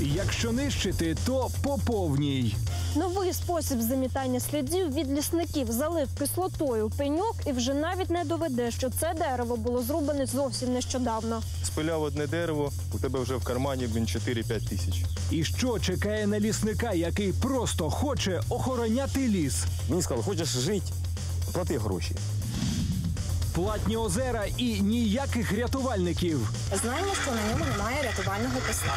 Якщо нищити, то по повній. Новий спосіб замітання слідів від лісників залив кислотою пеньок і вже навіть не доведе, що це дерево було зрубане зовсім нещодавно. Спиляв одне дерево, у тебе вже в кармані блін, 4-5 тисяч. І що чекає на лісника, який просто хоче охороняти ліс? Мені сказали, хочеш жити, плати гроші. Платні озера і ніяких рятувальників. Знаємо, що на ньому немає рятувального поста.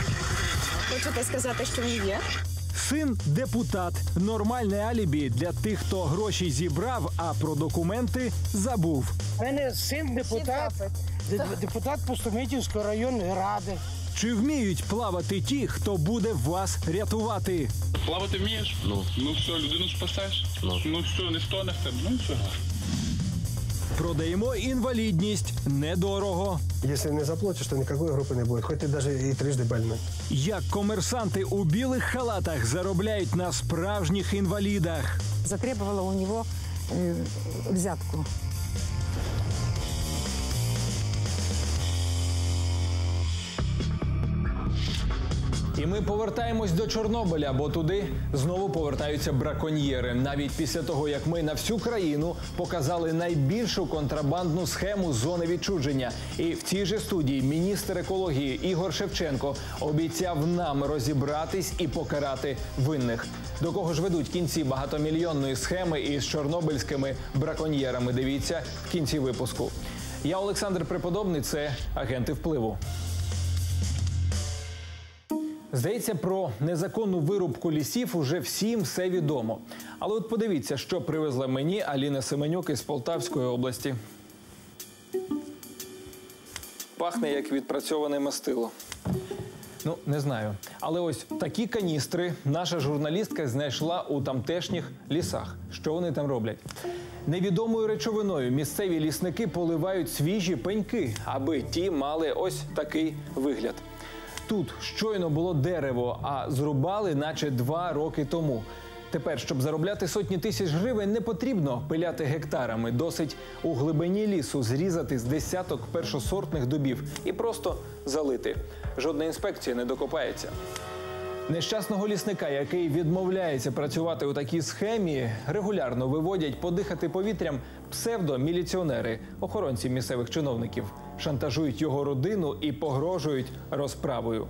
Хочете сказати, що він є? Син депутат. Нормальне алібі для тих, хто гроші зібрав, а про документи забув. У мене син депутат, де- депутат Пустомитівської районної ради. Чи вміють плавати ті, хто буде вас рятувати? Плавати вмієш? Ну. Ну все, людину спасеш. Ну, ну все, не стонеш тебе. Ну все. Продаємо інвалідність недорого. Если не заплатишь, то никакой группы не будет. Хоть ты даже и трижды больной. Як комерсанти у білих халатах заробляють на справжніх інвалідах. затребовала у него э, взятку. І ми повертаємось до Чорнобиля, бо туди знову повертаються браконьєри. Навіть після того, як ми на всю країну показали найбільшу контрабандну схему зони відчудження. І в цій же студії міністр екології Ігор Шевченко обіцяв нам розібратись і покарати винних. До кого ж ведуть кінці багатомільйонної схеми із чорнобильськими браконьєрами? Дивіться в кінці випуску. Я Олександр Преподобний, це агенти впливу. Здається, про незаконну вирубку лісів уже всім все відомо. Але от подивіться, що привезла мені Аліна Семенюк із Полтавської області. Пахне як відпрацьоване мастило. Ну, не знаю. Але ось такі каністри наша журналістка знайшла у тамтешніх лісах. Що вони там роблять? Невідомою речовиною місцеві лісники поливають свіжі пеньки, аби ті мали ось такий вигляд. Тут щойно було дерево, а зрубали, наче два роки тому. Тепер, щоб заробляти сотні тисяч гривень, не потрібно пиляти гектарами. Досить у глибині лісу зрізати з десяток першосортних дубів і просто залити. Жодна інспекція не докопається. Нещасного лісника, який відмовляється працювати у такій схемі, регулярно виводять подихати повітрям псевдоміліціонери, охоронці місцевих чиновників, шантажують його родину і погрожують розправою.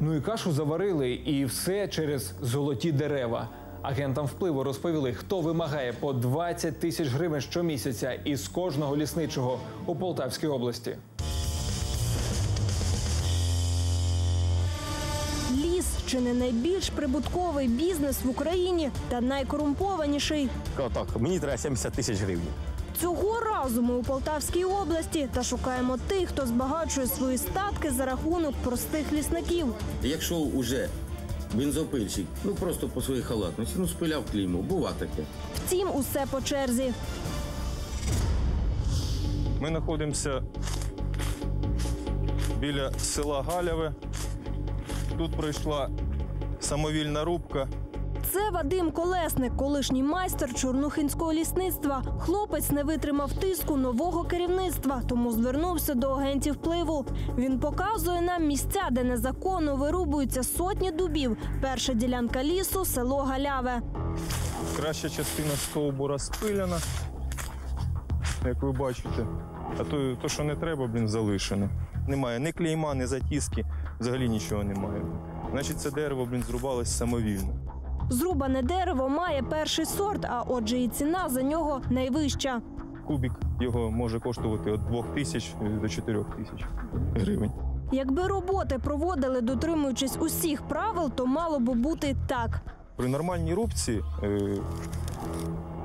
Ну і кашу заварили, і все через золоті дерева. Агентам впливу розповіли, хто вимагає по 20 тисяч гривень щомісяця із кожного лісничого у Полтавській області. Ліс чи не найбільш прибутковий бізнес в Україні та найкорумпованіший. Сказав, так, мені треба 70 тисяч гривень. Цього разу ми у Полтавській області та шукаємо тих, хто збагачує свої статки за рахунок простих лісників. Якщо уже бензопильщик, ну просто по своїй халатності, ну спиляв кліму, бува таке. Втім, усе по черзі. Ми знаходимося біля села Галяве. Тут пройшла самовільна рубка. Це Вадим Колесник, колишній майстер чорнухинського лісництва. Хлопець не витримав тиску нового керівництва, тому звернувся до агентів впливу. Він показує нам місця, де незаконно вирубуються сотні дубів. Перша ділянка лісу село Галяве. Краща частина стовбура спиляна, як ви бачите. А то, то що не треба, блін, залишено. Немає ні клейма, ні затіски, взагалі нічого немає. Значить, це дерево, блін, зрубалось самовільно. Зрубане дерево має перший сорт, а отже, і ціна за нього найвища. Кубік його може коштувати від 2 тисяч до 4 тисяч гривень. Якби роботи проводили, дотримуючись усіх правил, то мало би бути так. При нормальній рубці е,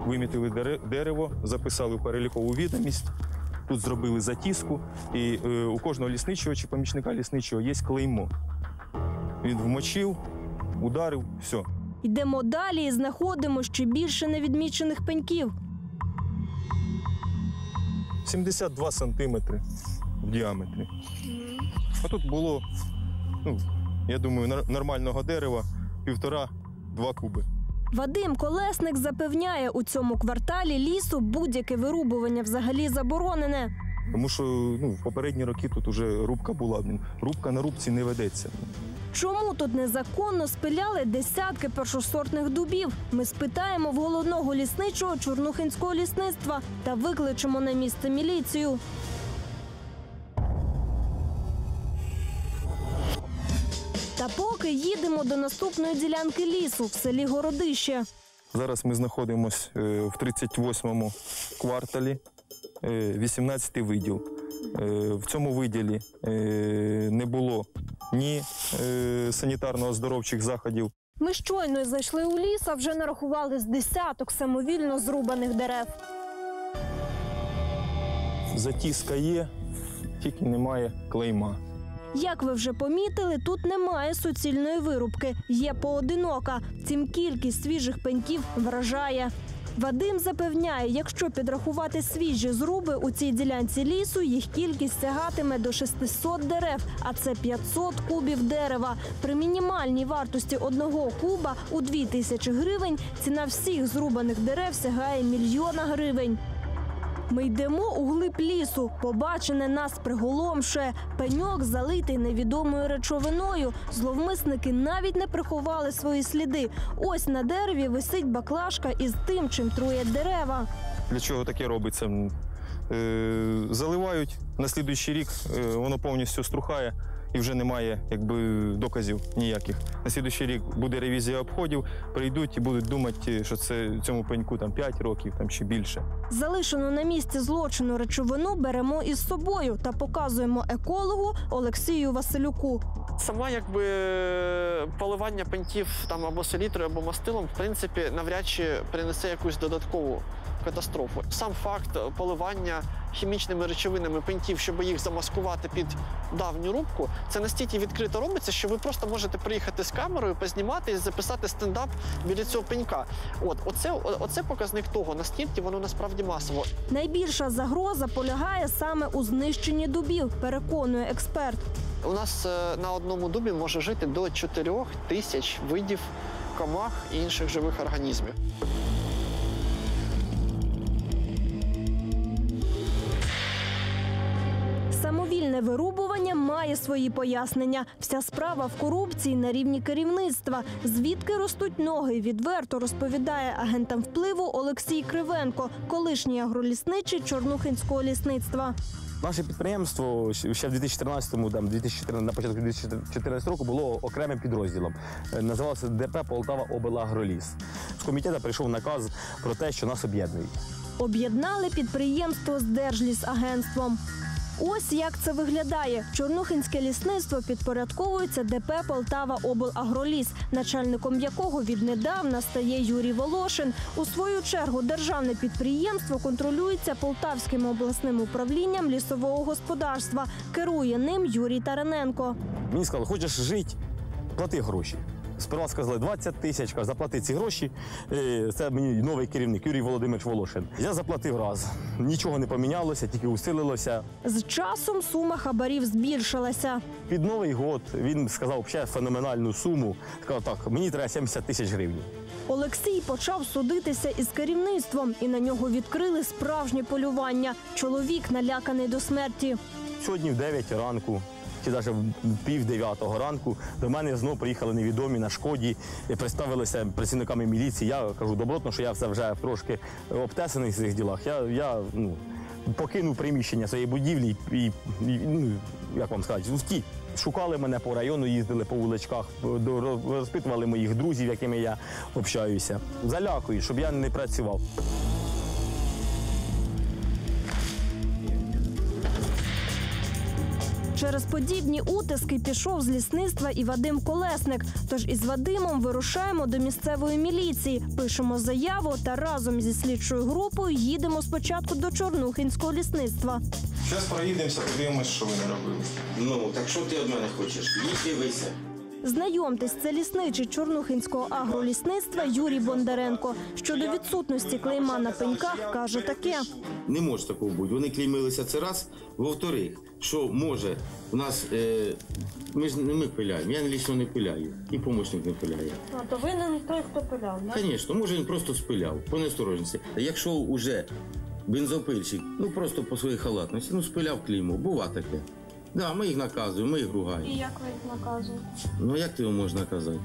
вимітили дерево, записали перелікову відомість. Тут зробили затіску, і е, у кожного лісничого чи помічника лісничого є клеймо. Він вмочив, ударив, все. Йдемо далі і знаходимо ще більше невідмічених пеньків. 72 сантиметри в діаметрі. А тут було, ну, я думаю, нормального дерева півтора-два куби. Вадим Колесник запевняє, у цьому кварталі лісу будь-яке вирубування взагалі заборонене. Тому що ну, в попередні роки тут уже рубка була. Рубка на рубці не ведеться. Чому тут незаконно спиляли десятки першосортних дубів? Ми спитаємо в головного лісничого Чорнухинського лісництва та викличемо на місце міліцію. Та поки їдемо до наступної ділянки лісу в селі Городище. Зараз ми знаходимося в 38-му кварталі, 18 виділ. Е, В цьому виділі е, не було ні е, санітарно-оздоровчих заходів, Ми щойно зайшли у ліс, а вже нарахували з десяток самовільно зрубаних дерев. затіска є, тільки немає клейма. Як ви вже помітили, тут немає суцільної вирубки, є поодинока. Втім, кількість свіжих пеньків вражає. Вадим запевняє, якщо підрахувати свіжі зруби у цій ділянці лісу, їх кількість сягатиме до 600 дерев, а це 500 кубів дерева. При мінімальній вартості одного куба у 2000 гривень ціна всіх зрубаних дерев сягає мільйона гривень. Ми йдемо у глиб лісу. Побачене нас приголомшує. Пеньок залитий невідомою речовиною. Зловмисники навіть не приховали свої сліди. Ось на дереві висить баклажка із тим, чим трує дерева. Для чого таке робиться? Е, заливають на слідуючий рік, е, воно повністю струхає і вже немає якби, доказів ніяких. На слідуючий рік буде ревізія обходів, прийдуть і будуть думати, що це цьому пеньку там 5 років там, чи більше. Залишену на місці злочину речовину беремо із собою та показуємо екологу Олексію Василюку. Сама якби поливання пеньків там або селітрою, або мастилом, в принципі, навряд чи принесе якусь додаткову катастрофу. Сам факт поливання хімічними речовинами пеньків, щоб їх замаскувати під давню рубку, це настільки відкрито робиться, що ви просто можете приїхати з камерою, познімати і записати стендап біля цього пенька. От оце, оце показник того, наскільки воно насправді масово. Найбільша загроза полягає саме у знищенні дубів, переконує експерт. У нас е, на одному дубі може жити до 4 тисяч видів комах і інших живих організмів. Самовільне вирубування має свої пояснення. Вся справа в корупції на рівні керівництва. Звідки ростуть ноги, відверто розповідає агентам впливу Олексій Кривенко, колишній агролісничий Чорнухинського лісництва. Наше підприємство ще в 2014-му, там 2014, на початку 2014 року було окремим підрозділом. Е, Називалося ДП Полтава Облагроліс. З комітету прийшов наказ про те, що нас об'єднують. Об'єднали підприємство з Держлісагентством. Ось як це виглядає. Чорнухинське лісництво підпорядковується ДП Полтава Облагроліс, начальником якого віднедавна стає Юрій Волошин. У свою чергу державне підприємство контролюється Полтавським обласним управлінням лісового господарства. Керує ним Юрій Тараненко. Мені сказали, хочеш жити, плати гроші. Сперва сказали 20 тисяч, заплати ці гроші. Це мені новий керівник Юрій Володимирович Волошин. Я заплатив раз. Нічого не помінялося, тільки усилилося. З часом сума хабарів збільшилася. Під Новий год він сказав ще феноменальну суму. Сказав, так, мені треба 70 тисяч гривень. Олексій почав судитися із керівництвом, і на нього відкрили справжнє полювання. Чоловік наляканий до смерті. Сьогодні в 9 ранку, чи навіть пів дев'ятого ранку, до мене знову приїхали невідомі на шкоді, представилися працівниками міліції. Я кажу добротно, що я все вже трошки обтесаний в цих ділах. Я, я ну, покинув приміщення своєї будівлі і, і ну, як вам сказати, втік. Шукали мене по району, їздили по вуличках, розпитували моїх друзів, якими я общаюся. Залякують, щоб я не працював. Через подібні утиски пішов з лісництва і Вадим Колесник. Тож із Вадимом вирушаємо до місцевої міліції, пишемо заяву та разом зі слідчою групою їдемо спочатку до Чорнухинського лісництва. Зараз проїдемося, подивимось, що ви не робили. Ну, так що ти від мене хочеш? Їдь дивися. Знайомтесь, це лісничий Чорнухинського агролісництва Юрій Бондаренко. Щодо відсутності клейма на пеньках, каже таке. Не може такого бути. Вони клеймилися це раз. Во-вторых, що може, у нас е, ми ж не ми пиляємо. Я лічно не пиляю. І помічник не пиляє. А то винен той, хто пиляв. Звісно, може він просто спиляв по неосторожності. Якщо вже бензопильщик, ну просто по своїй халатності, ну спиляв кліму. Бува таке. Да, ми їх наказуємо, ми їх ругаємо. І як ви їх наказуєте? Ну як ти його можна наказати?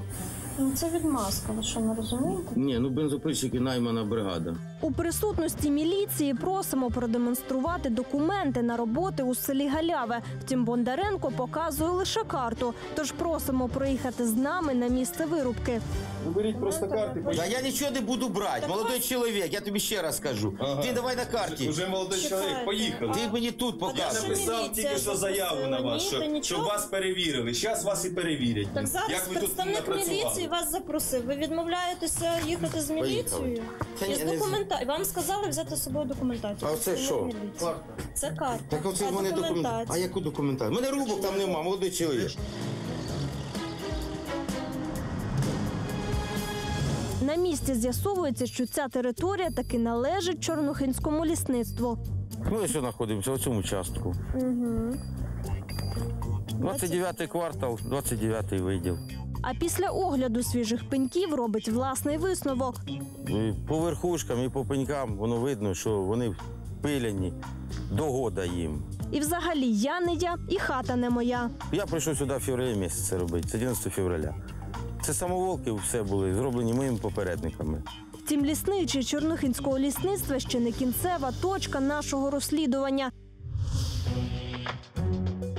Ну це відмазка, ви що не розумієте? Ні, ну бензопильщики наймана бригада. У присутності міліції просимо продемонструвати документи на роботи у селі Галяве. Втім, Бондаренко показує лише карту. Тож просимо проїхати з нами на місце вирубки. Ви беріть просто карти. Та я нічого не буду брати, молодий чоловік, я тобі ще раз кажу. Ти давай на карті. Уже молодий чоловік, поїхали. Ти мені тут Я показуй. написав тільки що заяву на вас, що, щоб вас перевірили. Зараз вас і перевірять. Так зараз Як ви тут представник напрацювали? міліції вас запросив. Ви відмовляєтеся їхати з міліцією? Із ні, не з- документа... Вам сказали взяти з собою документацію. А Представник що? Це карта. Так оце А в мене документація? А яку документацію? У мене рубок там нема, молодий чоловік. На місці з'ясовується, що ця територія таки належить Чорнухинському лісництву. Ми ось знаходимося в цьому участку. Угу. 29 квартал, 29-й виділ. А після огляду свіжих пеньків робить власний висновок. І По верхушкам і по пенькам воно видно, що вони пиляні. Догода їм. І взагалі я не я, і хата не моя. Я прийшов сюди в февралі місяці це робити, це 11 февраля. Це самоволки все були зроблені моїми попередниками. Втім, лісничий Чорнухинського лісництва ще не кінцева точка нашого розслідування.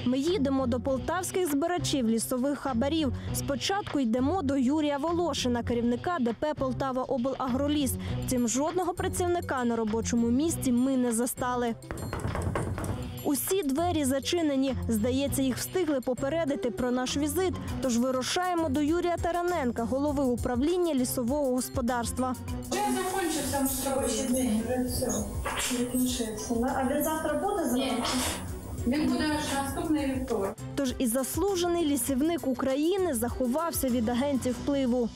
Ми їдемо до полтавських збирачів лісових хабарів. Спочатку йдемо до Юрія Волошина, керівника ДП Полтава облагроліс. Втім, жодного працівника на робочому місці ми не застали. Усі двері зачинені. Здається, їх встигли попередити про наш візит. Тож вирушаємо до Юрія Тараненка, голови управління лісового господарства. Робочий день, вже все. А він завтра буде Ні. Він буде наступний вівторок. Тож і заслужений лісівник України заховався від агентів впливу.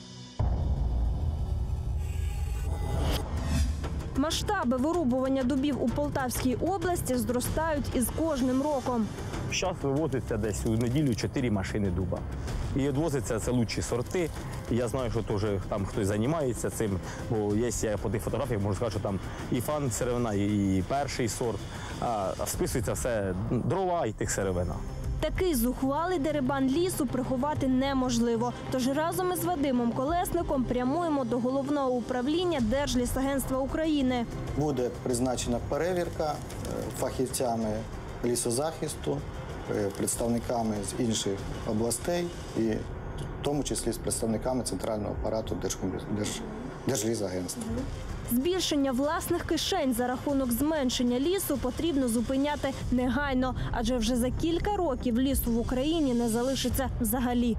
Масштаби вирубування дубів у Полтавській області зростають із кожним роком. Зараз вивозиться десь у неділю 4 машини дуба. І відвозиться це лучші сорти. Я знаю, що теж там хтось займається цим, бо є я по тих фотографіях можу сказати, що там і фан сировина, і перший сорт, а списується все дрова і тих сировина. Такий зухвалий дерибан лісу приховати неможливо. Тож разом із Вадимом Колесником прямуємо до головного управління Держлісагентства України. Буде призначена перевірка е, фахівцями лісозахисту, е, представниками з інших областей і в тому числі з представниками центрального апарату Держкомліс- Держ... Держлісагентства. Збільшення власних кишень за рахунок зменшення лісу потрібно зупиняти негайно, адже вже за кілька років лісу в Україні не залишиться взагалі.